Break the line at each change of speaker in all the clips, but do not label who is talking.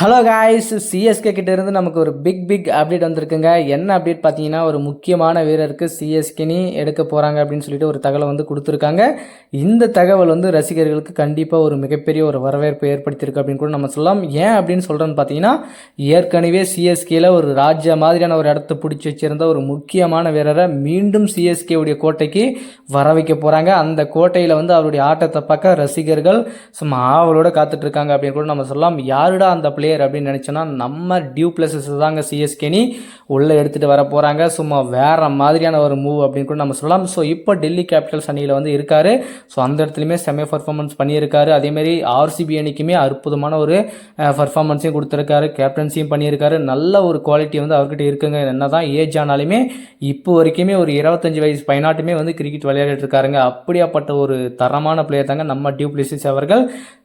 Hello guys CSK கிட்ட இருந்து நமக்கு ஒரு பிக் பிக் அப்டேட் வந்திருக்குங்க. என்ன அப்டேட் பார்த்தீங்கன்னா ஒரு முக்கியமான வீரருக்கு சிஎஸ்கேனி எடுக்க போகிறாங்க அப்படின்னு சொல்லிட்டு ஒரு தகவலை வந்து கொடுத்துருக்காங்க. இந்த தகவல் வந்து ரசிகர்களுக்கு கண்டிப்பாக ஒரு மிகப்பெரிய ஒரு வரவேற்பை ஏற்படுத்தியிருக்கு அப்படின்னு கூட நம்ம சொல்லலாம். ஏன் அப்படின்னு சொல்கிறேன்னு பார்த்தீங்கன்னா ஏற்கனவே சிஎஸ்கேல ஒரு ராஜ்ய மாதிரியான ஒரு இடத்த பிடிச்சி வச்சிருந்த ஒரு முக்கியமான வீரரை மீண்டும் சிஎஸ்கேவுடைய கோட்டைக்கு வர வைக்க போகிறாங்க அந்த கோட்டையில் வந்து அவருடைய ஆட்டத்தை பார்க்க ரசிகர்கள் சும்மா ஆவலோட காத்துட்ருக்காங்க அப்படின்னு கூட நம்ம சொல்லலாம். யாருடா அந்த பிளேயர் அப்படின்னு நினச்சோன்னா நம்ம டியூ பிளஸஸ் தாங்க சிஎஸ்கேனி உள்ளே எடுத்துகிட்டு வர போகிறாங்க சும்மா வேறு மாதிரியான ஒரு மூவ் அப்படின்னு கூட நம்ம சொல்லலாம். ஸோ இப்போ டெல்லி கேபிட்டல்ஸ் அணியில் வந்து இருக்காரு. ஸோ அந்த இடத்துலையுமே செம பர்ஃபார்மன்ஸ் பண்ணியிருக்காரு. அதேமாரி ஆர்சிபி அணிக்குமே அற்புதமான ஒரு பர்ஃபார்மன்ஸையும் கொடுத்துருக்காரு. கேப்டன்சியும் பண்ணியிருக்காரு. நல்ல ஒரு குவாலிட்டி வந்து அவர்கிட்ட இருக்குங்க. என்ன தான் ஏஜ் ஆனாலுமே இப்போ வரைக்குமே ஒரு இருபத்தஞ்சி வயசு பையனாட்டுமே வந்து கிரிக்கெட் விளையாடிட்டு இருக்காருங்க. அப்படியாப்பட்ட ஒரு தரமான பிளேயர் தாங்க நம்ம டியூப்ளிசிஸ் அவர்கள்.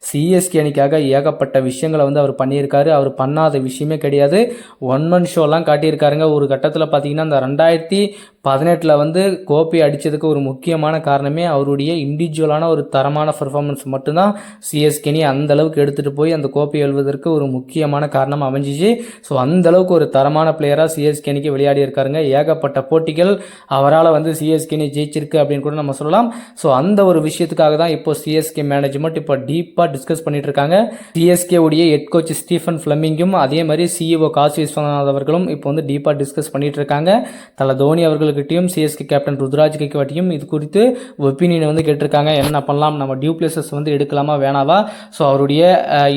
சிஎஸ்கே அணிக்காக ஏகப்பட்ட விஷயங்களை வந்து அவர் பண்ணியிருக்காரு. அவர் பண்ணாத விஷயமே கிடையாது. ஒன் மன் ஷோலாம் காட்டியிருக்காருங்க. ஒரு கட்டத்தில் பார்த்தீங்கன்னா அந்த ரெண்டாயிரத்தி பதினெட்டில் வந்து கோப்பை அடித்ததுக்கு ஒரு முக்கியமான காரணமே அவருடைய இண்டிவிஜுவலான ஒரு தரமான பர்ஃபார்மன்ஸ் மட்டும்தான் சிஎஸ்கேனி அந்த அளவுக்கு எடுத்துகிட்டு போய் அந்த கோப்பை எழுவதற்கு ஒரு முக்கியமான காரணம் அமைஞ்சிச்சு. ஸோ அந்த அளவுக்கு ஒரு தரமான பிளேயராக சிஎஸ்கேனிக்கு விளையாடி இருக்காருங்க. ஏகப்பட்ட போட்டிகள் அவரால் வந்து சிஎஸ்கேனி ஜெயிச்சிருக்கு அப்படின்னு கூட நம்ம சொல்லலாம். ஸோ அந்த ஒரு விஷயத்துக்காக தான் இப்போ சிஎஸ்கே மேனேஜ்மெண்ட் இப்போ டீப்பாக டிஸ்கஸ் பண்ணிட்டு இருக்காங்க. சிஎஸ்கே உடைய ஹெட் கோச் ஸ்டீஃபன் ஃப்ளமிங்கும் அதே மாதிரி சிஇஓ காசி விஸ்வநாத் அவர்களும் இப்போ வந்து டீப்பாக டிஸ்கஸ் பண்ணிட்டு இருக்காங்க. தல தோனி அவர்கள் அவர்கள்கிட்டயும் சிஎஸ்கே கேப்டன் ருத்ராஜ் கேக்வாட்டியும் இது குறித்து ஒப்பீனியன் வந்து கேட்டிருக்காங்க. என்ன பண்ணலாம்? நம்ம டியூ பிளேசஸ் வந்து எடுக்கலாமா? வேணாவா? ஸோ அவருடைய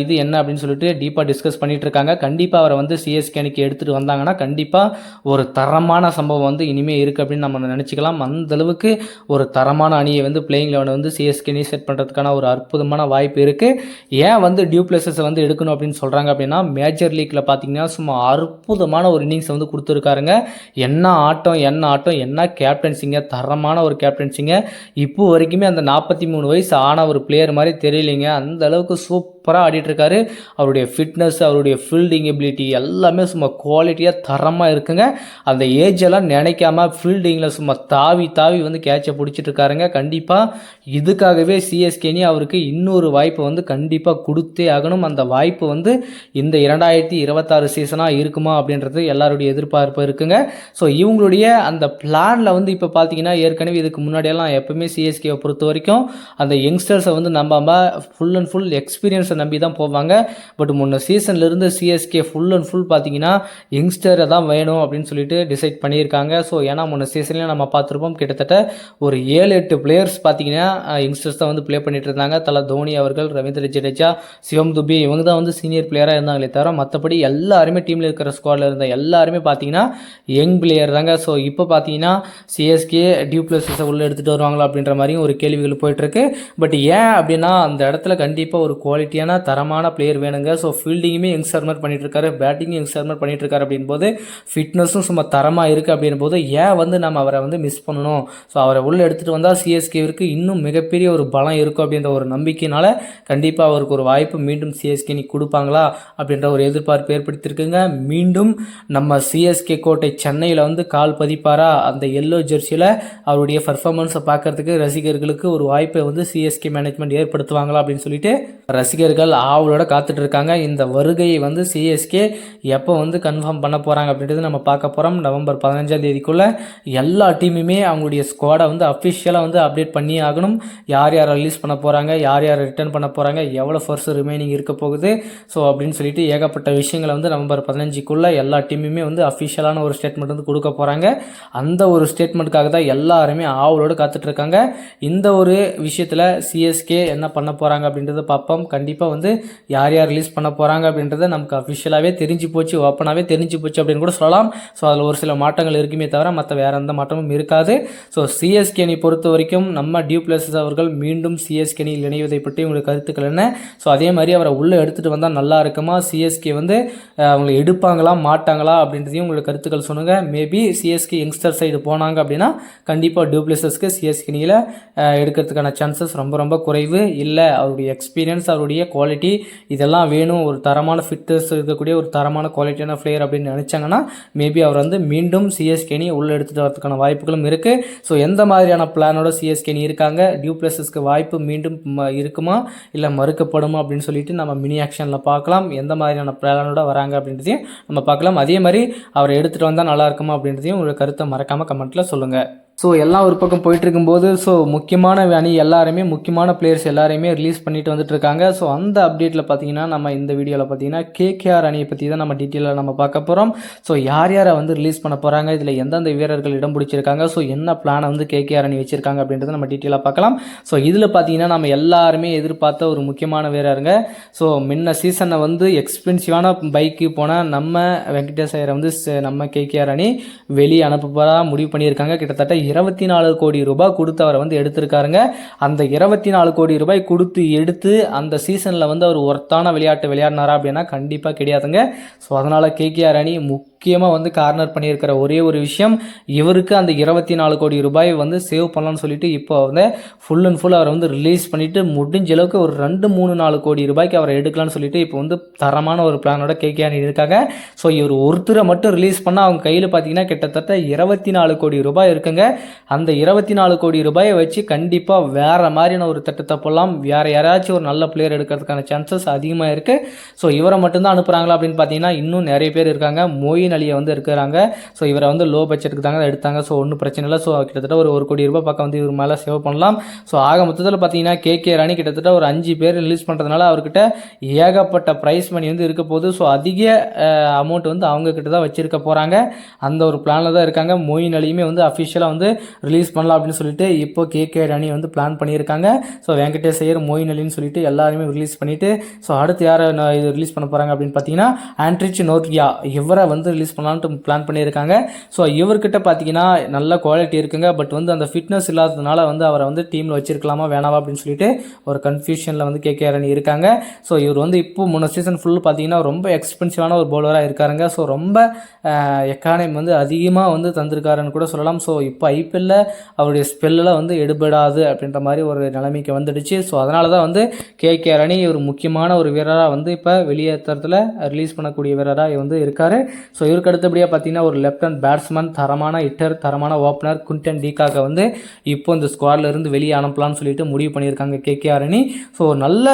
இது என்ன அப்படின்னு சொல்லிட்டு டீப்பாக டிஸ்கஸ் பண்ணிட்டு இருக்காங்க கண்டிப்பாக அவரை வந்து சிஎஸ்கே அணிக்கு எடுத்துகிட்டு வந்தாங்கன்னா கண்டிப்பாக ஒரு தரமான சம்பவம் வந்து இனிமேல் இருக்குது அப்படின்னு நம்ம நினச்சிக்கலாம். அந்தளவுக்கு ஒரு தரமான அணியை வந்து பிளேயிங் லெவனை வந்து சிஎஸ்கே அணி செட் பண்ணுறதுக்கான ஒரு அற்புதமான வாய்ப்பு இருக்குது ஏன் வந்து டியூ பிளேசஸை வந்து எடுக்கணும் அப்படின்னு சொல்கிறாங்க அப்படின்னா மேஜர் லீக்கில் பார்த்தீங்கன்னா சும்மா அற்புதமான ஒரு இன்னிங்ஸ் வந்து கொடுத்துருக்காருங்க. என்ன ஆட்டம் என்ன ஆட்டம் என்ன கேப்டன்சிங்க தரமான ஒரு கேப்டன்சிங்க இப்போ வரைக்குமே அந்த நாற்பத்தி மூணு வயசு ஆன ஒரு பிளேயர் மாதிரி தெரியலைங்க. அந்த அளவுக்கு சூப்பராக ஆடிட்டுருக்காரு. அவருடைய ஃபிட்னஸ் அவருடைய ஃபீல்டிங் எபிலிட்டி எல்லாமே சும்மா குவாலிட்டியாக தரமாக இருக்குங்க. அந்த ஏஜ் எல்லாம் நினைக்காம ஃபீல்டிங்கில் சும்மா தாவி தாவி வந்து கேட்சை பிடிச்சிட்டு இருக்காருங்க கண்டிப்பாக இதுக்காகவே சிஎஸ்கேனி அவருக்கு இன்னொரு வாய்ப்பை வந்து கண்டிப்பாக கொடுத்தே ஆகணும். அந்த வாய்ப்பு வந்து இந்த இரண்டாயிரத்தி இருபத்தாறு சீசனாக இருக்குமா அப்படின்றது எல்லாருடைய எதிர்பார்ப்பு இருக்குங்க. ஸோ இவங்களுடைய அந்த பிளானில் வந்து இப்போ பார்த்தீங்கன்னா ஏற்கனவே இதுக்கு முன்னாடியெல்லாம் எப்பவுமே சிஎஸ்கேவை பொறுத்த வரைக்கும் அந்த யங்ஸ்டர்ஸை வந்து நம்பாமல் ஃபுல் அண்ட் ஃபுல் எக்ஸ்பீரியன்ஸ் நம்பி தான் போவாங்க. பட் முன்ன சீசன்லேருந்து சிஎஸ்கே ஃபுல் அண்ட் ஃபுல் பார்த்தீங்கன்னா யங்ஸ்டரை தான் வேணும் அப்படின்னு சொல்லிட்டு டிசைட் பண்ணியிருக்காங்க. ஸோ ஏன்னா முன்ன சீசன்லேயே நம்ம பார்த்துருப்போம் கிட்டத்தட்ட ஒரு ஏழு எட்டு பிளேயர்ஸ் பார்த்தீங்கன்னா யங்ஸ்டர்ஸ் தான் வந்து ப்ளே பண்ணிட்டு இருந்தாங்க. தல தோனி அவர்கள் ரவீந்திர ஜடேஜா சிவம் துபி இவங்க தான் வந்து சீனியர் பிளேயராக இருந்தாங்களே தவிர மற்றபடி எல்லாருமே டீமில் இருக்கிற ஸ்குவாடில் இருந்த எல்லாருமே பார்த்தீங்கன்னா யங் பிளேயர் தாங்க. ஸோ இப்போ பார்த்தீங்கன்னா சிஎஸ்கே டியூ உள்ளே எடுத்துகிட்டு வருவாங்களா அப்படின்ற மாதிரியும் ஒரு கேள்விகள் போயிட்டுருக்கு பட் ஏன் அப்படின்னா அந்த இடத்துல கண்டிப்பாக ஒரு குவாலிட்டியாக குவாலிட்டியான தரமான பிளேயர் வேணுங்க. ஸோ ஃபீல்டிங்குமே யங் சர்மர் பண்ணிட்டு இருக்காரு பேட்டிங்கும் யங் சர்மர் பண்ணிட்டுருக்காரு அப்படின் போது ஃபிட்னஸும் சும்மா தரமாக இருக்குது அப்படின் போது ஏன் வந்து நம்ம அவரை வந்து மிஸ் பண்ணணும்? ஸோ அவரை உள்ளே எடுத்துகிட்டு வந்தால் சிஎஸ்கேவிற்கு இன்னும் மிகப்பெரிய ஒரு பலம் இருக்கும் அப்படின்ற ஒரு நம்பிக்கையினால கண்டிப்பாக அவருக்கு ஒரு வாய்ப்பு மீண்டும் சிஎஸ்கே நீ கொடுப்பாங்களா அப்படின்ற ஒரு எதிர்பார்ப்பு ஏற்படுத்தியிருக்குங்க. மீண்டும் நம்ம சிஎஸ்கே கோட்டை சென்னையில் வந்து கால் பதிப்பாரா? அந்த எல்லோ ஜெர்சியில் அவருடைய பர்ஃபார்மன்ஸை பார்க்கறதுக்கு ரசிகர்களுக்கு ஒரு வாய்ப்பை வந்து சிஎஸ்கே மேனேஜ்மெண்ட் ஏற்படுத்துவாங்களா அப்படின்னு சொல்லிட்டு ரசிகர் ரசிகர்கள் ஆவலோட காத்துட்டு இருக்காங்க இந்த வருகையை வந்து சிஎஸ்கே எப்போ வந்து கன்ஃபார்ம் பண்ண போகிறாங்க அப்படின்றது நம்ம பார்க்க போகிறோம் நவம்பர் பதினஞ்சாம் தேதிக்குள்ள எல்லா டீமுமே அவங்களுடைய ஸ்குவாடை வந்து அஃபிஷியலாக வந்து அப்டேட் பண்ணி ஆகணும். யார் யார் ரிலீஸ் பண்ண போகிறாங்க யார் யார் ரிட்டர்ன் பண்ண போகிறாங்க எவ்வளோ ஃபர்ஸ்ட் ரிமைனிங் இருக்க போகுது. ஸோ அப்படின்னு சொல்லிட்டு ஏகப்பட்ட விஷயங்களை வந்து நவம்பர் பதினஞ்சுக்குள்ளே எல்லா டீமுமே வந்து அஃபிஷியலான ஒரு ஸ்டேட்மெண்ட் வந்து கொடுக்க போகிறாங்க அந்த ஒரு ஸ்டேட்மெண்ட்டுக்காக தான் எல்லாருமே ஆவலோடு காத்துட்ருக்காங்க. இந்த ஒரு விஷயத்தில் சிஎஸ்கே என்ன பண்ண போகிறாங்க அப்படின்றத பார்ப்போம். கண்டிப்பாக இப்போ வந்து யார் யார் ரிலீஸ் பண்ண போகிறாங்க அப்படின்றத நமக்கு அஃபிஷியலாகவே தெரிஞ்சு போச்சு ஓப்பனாகவே தெரிஞ்சு போச்சு அப்படின்னு கூட சொல்லலாம். ஸோ அதில் ஒரு சில மாற்றங்கள் இருக்குமே தவிர மற்ற வேறு எந்த மாற்றமும் இருக்காது. ஸோ சிஎஸ்கே அணி பொறுத்த வரைக்கும் நம்ம டியூ பிளஸஸ் அவர்கள் மீண்டும் சிஎஸ்கே அணியில் இணைவதை பற்றி உங்களுக்கு கருத்துக்கள் என்ன? ஸோ அதே மாதிரி அவரை உள்ளே எடுத்துகிட்டு வந்தால் நல்லா இருக்குமா? சிஎஸ்கே வந்து அவங்களை எடுப்பாங்களா மாட்டாங்களா அப்படின்றதையும் உங்களுக்கு கருத்துக்கள் சொல்லுங்கள் மேபி சிஎஸ்கே யங்ஸ்டர் சைடு போனாங்க அப்படின்னா கண்டிப்பாக டியூ பிளஸஸ்க்கு சிஎஸ்கே அணியில் எடுக்கிறதுக்கான சான்சஸ் ரொம்ப ரொம்ப குறைவு. இல்லை அவருடைய எக்ஸ்பீரியன்ஸ் அவருடைய குவாலிட்டி இதெல்லாம் வேணும் ஒரு தரமான ஃபிட்னஸ் இருக்கக்கூடிய ஒரு தரமான குவாலிட்டியான பிளேயர் அப்படின்னு நினச்சாங்கன்னா மேபி அவர் வந்து மீண்டும் சிஎஸ்கேனி உள்ளே எடுத்துகிட்டு வரதுக்கான வாய்ப்புகளும் இருக்குது ஸோ எந்த மாதிரியான பிளானோட சிஎஸ்கேனி இருக்காங்க? டியூ பிளஸஸ்க்கு வாய்ப்பு மீண்டும் இருக்குமா? இல்லை மறுக்கப்படுமா? அப்படின்னு சொல்லிட்டு நம்ம மினி ஆக்ஷனில் பார்க்கலாம். எந்த மாதிரியான பிளானோட வராங்க அப்படின்றதையும் நம்ம பார்க்கலாம். அதே மாதிரி அவரை எடுத்துகிட்டு வந்தால் நல்லா இருக்குமா அப்படின்றதையும் உங்களோட கருத்தை மறக்காமல் கமெண்ட்டில் சொல்லுங்கள் ஸோ எல்லாம் ஒரு பக்கம் போயிட்டு இருக்கும்போது ஸோ முக்கியமான அணி எல்லாருமே முக்கியமான பிளேயர்ஸ் எல்லாரையுமே ரிலீஸ் பண்ணிட்டு வந்துட்டு இருக்காங்க ஸோ அந்த அப்டேட்டில் பார்த்தீங்கன்னா நம்ம இந்த வீடியோவில் பார்த்தீங்கன்னா கேகேஆர் அணியை பற்றி தான் நம்ம டீட்டெயிலாக நம்ம பார்க்க போகிறோம் ஸோ யார் யாரை வந்து ரிலீஸ் பண்ண போகிறாங்க இதில் எந்தெந்த வீரர்கள் இடம் பிடிச்சிருக்காங்க? ஸோ என்ன பிளானை வந்து கேகேஆர் அணி வச்சிருக்காங்க அப்படின்றத நம்ம டீட்டெயிலாக பார்க்கலாம். ஸோ இதில் பார்த்தீங்கன்னா நம்ம எல்லாருமே எதிர்பார்த்த ஒரு முக்கியமான வீரருங்க. ஸோ முன்ன சீசனை வந்து எக்ஸ்பென்சிவான பைக்கு போனால் நம்ம வெங்கடேஷ் ஐயரை வந்து நம்ம கேகேஆர் அணி வெளியே அனுப்ப முடிவு பண்ணியிருக்காங்க. கிட்டத்தட்ட இருபத்தி நாலு கோடி ரூபாய் கொடுத்து அவரை வந்து எடுத்திருக்காருங்க. அந்த இருபத்தி நாலு கோடி ரூபாய் கொடுத்து எடுத்து அந்த சீசனில் வந்து அவர் ஒர்த்தான விளையாட்டு விளையாடினாரா அப்படின்னா கண்டிப்பாக கிடையாதுங்க. ஸோ அதனால் கேகேஆர் அணி முக்கியமாக வந்து கார்னர் பண்ணியிருக்கிற ஒரே ஒரு விஷயம் இவருக்கு அந்த இருபத்தி நாலு கோடி ரூபாய் வந்து சேவ் பண்ணலாம்னு சொல்லிட்டு இப்போ வந்து ஃபுல் அண்ட் ஃபுல் அவரை வந்து ரிலீஸ் பண்ணிவிட்டு முடிஞ்ச அளவுக்கு ஒரு ரெண்டு மூணு நாலு கோடி ரூபாய்க்கு அவரை எடுக்கலாம்னு சொல்லிட்டு இப்போ வந்து தரமான ஒரு பிளானோட கேகேஆர் இருக்காங்க. ஸோ இவர் ஒருத்தரை மட்டும் ரிலீஸ் பண்ணால் அவங்க கையில் பார்த்தீங்கன்னா கிட்டத்தட்ட இருபத்தி நாலு கோடி ரூபாய் இருக்குங்க. அந்த இருபத்தி நாலு கோடி ரூபாயை வச்சு கண்டிப்பாக வேறு மாதிரியான ஒரு திட்டத்தை போடலாம். வேறு யாராச்சும் ஒரு நல்ல பிளேயர் எடுக்கிறதுக்கான சான்சஸ் அதிகமாக இருக்குது ஸோ இவரை மட்டும்தான் அனுப்புகிறாங்களா அப்படின்னு பார்த்தீங்கன்னா இன்னும் நிறைய பேர் இருக்காங்க. மொயின் அலியை வந்து இருக்கிறாங்க. ஸோ இவரை வந்து லோ பட்ஜெட்டுக்கு தாங்க எடுத்தாங்க. ஸோ ஒன்றும் பிரச்சனை இல்லை. ஸோ கிட்டத்தட்ட ஒரு ஒரு கோடி ரூபாய் பக்கம் வந்து இவர் மேலே சேவ் பண்ணலாம். ஸோ ஆக மொத்தத்தில் பார்த்தீங்கன்னா கே கே ராணி கிட்டத்தட்ட ஒரு அஞ்சு பேர் ரிலீஸ் பண்ணுறதுனால அவர்கிட்ட ஏகப்பட்ட ப்ரைஸ் மணி வந்து இருக்க போகுது. ஸோ அதிக அமௌண்ட் வந்து அவங்க கிட்ட தான் வச்சிருக்க போகிறாங்க அந்த ஒரு பிளானில் தான் இருக்காங்க. மொயின் அலியுமே வந்து அஃபிஷியலாக வந்து ரிலீஸ் பண்ணலாம் அப்படின்னு சொல்லிட்டு இப்போ கேகே ராணி வந்து பிளான் பண்ணியிருக்காங்க. ஸோ வெங்கடேஷ் ஐயர் மொயின் அலின்னு சொல்லிட்டு எல்லாருமே ரிலீஸ் பண்ணிவிட்டு ஸோ அடுத்து யாரை இது ரிலீஸ் பண்ண போகிறாங்க அப்படின்னு பார்த்தீங்கன்னா ஆண்ட்ரிச் நோர்கியா. இவரை வந்து ரிலீஸ் பண்ணலான்ட்டு பிளான் பண்ணியிருக்காங்க. ஸோ இவர்கிட்ட பார்த்தீங்கன்னா நல்ல குவாலிட்டி இருக்குங்க. பட் வந்து அந்த ஃபிட்னஸ் இல்லாததுனால வந்து அவரை வந்து டீமில் வச்சிருக்கலாமா வேணாவா அப்படின்னு சொல்லிட்டு ஒரு கன்ஃபியூஷனில் வந்து கே கே ரணி இருக்காங்க. ஸோ இவர் வந்து இப்போ மூணு சீசன் ஃபுல் பார்த்தீங்கன்னா ரொம்ப எக்ஸ்பென்சிவான ஒரு பவுலராக இருக்காருங்க. ஸோ ரொம்ப எக்கானமி வந்து அதிகமாக வந்து தந்திருக்காருன்னு கூட சொல்லலாம். ஸோ இப்போ ஐபிஎல்ல அவருடைய ஸ்பெல்லாம் வந்து எடுபடாது அப்படின்ற மாதிரி ஒரு நிலைமைக்கு வந்துடுச்சு. ஸோ அதனால தான் வந்து கே கே ரணி ஒரு முக்கியமான ஒரு வீரராக வந்து இப்போ வெளியேற்றத்தில் ரிலீஸ் பண்ணக்கூடிய வீரராக வந்து இருக்காரு. ஸோ இவருக்கு அடுத்தபடியாக பார்த்தீங்கன்னா ஒரு லெஃப்ட் ஹேண்ட் பேட்ஸ்மேன் தரமான ஹிட்டர் தரமான ஓப்பனர் குண்டன் டீகாக வந்து இப்போ இந்த ஸ்குவாட்லேருந்து வெளியே அனுப்பலாம்னு சொல்லிட்டு முடிவு பண்ணியிருக்காங்க கே கே அரணி. ஸோ நல்ல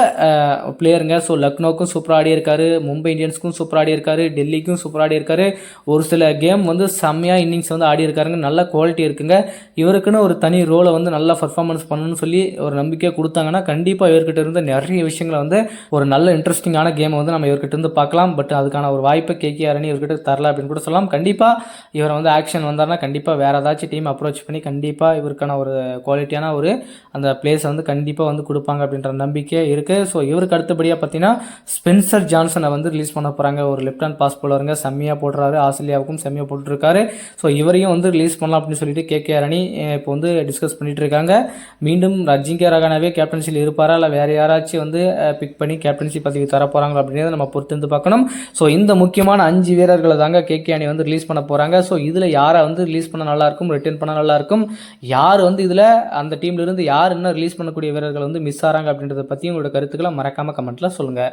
பிளேயருங்க ஸோ லக்னோக்கும் சூப்பராக ஆடி இருக்காரு மும்பை இந்தியன்ஸ்க்கும் சூப்பராக ஆடி இருக்காரு டெல்லிக்கும் சூப்பராக ஆடி இருக்காரு. ஒரு சில கேம் வந்து செம்மையாக இன்னிங்ஸ் வந்து ஆடி இருக்காருங்க. நல்ல குவாலிட்டி இருக்குங்க. இவருக்குன்னு ஒரு தனி ரோலை வந்து நல்லா பர்ஃபார்மன்ஸ் பண்ணணும்னு சொல்லி ஒரு நம்பிக்கை கொடுத்தாங்கன்னா கண்டிப்பாக இவர்கிட்ட இருந்து நிறைய விஷயங்களை வந்து ஒரு நல்ல இன்ட்ரெஸ்டிங்கான கேமை வந்து நம்ம இவர்கிட்ட இருந்து பார்க்கலாம். பட் அதுக்கான ஒரு வாய்ப்பை கேகேஆர் அரணி இவர்கிட்ட அப்படின்னு கூட சொல்லலாம். கண்டிப்பாக இவர் வந்து ஆக்ஷன் வந்தார்னா கண்டிப்பாக வேறு ஏதாச்சும் டீம் அப்ரோச் பண்ணி கண்டிப்பாக இவருக்கான ஒரு குவாலிட்டியான ஒரு அந்த பிளேஸை வந்து கண்டிப்பாக வந்து கொடுப்பாங்க அப்படின்ற நம்பிக்கை இருக்குது ஸோ இவருக்கு அடுத்தபடியாக பார்த்தீங்கன்னா ஸ்பென்சர் ஜான்சனை வந்து ரிலீஸ் பண்ண போகிறாங்க ஒரு லெஃப்ட் ஹேண்ட் பாஸ் போலருங்க செம்மையாக போடுறாரு. ஆஸ்திரேலியாவுக்கும் செம்மையாக போட்டுருக்காரு ஸோ இவரையும் வந்து ரிலீஸ் பண்ணலாம் அப்படின்னு சொல்லிட்டு கே அணி அஹ், இப்போ வந்து டிஸ்கஸ் பண்ணிட்டு இருக்காங்க மீண்டும் அஜிங்கிய ரகானாவே கேப்டன்சியில் இருப்பாரா? இல்லை வேறு யாராச்சும் வந்து பிக் பண்ணி கேப்டன்சி பதவி தர போகிறாங்களா அப்படின்றத நம்ம பொறுத்து பார்க்கணும். ஸோ இந்த முக்கியமான அஞ்சு வீரர்களை தாங்க கேகே அணி வந்து ரிலீஸ் பண்ண போகிறாங்க ஸோ இதில் யாரை வந்து ரிலீஸ் பண்ண நல்லாயிருக்கும் ரிட்டர்ன் பண்ண நல்லாயிருக்கும்? யார் வந்து இதில் அந்த டீம்லேருந்து யார் இன்னும் ரிலீஸ் பண்ணக்கூடிய வீரர்கள் வந்து மிஸ் ஆகிறாங்க அப்படின்றத பற்றி உங்களோட கருத்துக்களை மறக்காமல் கமெண்ட்டில் சொல்லுங்கள்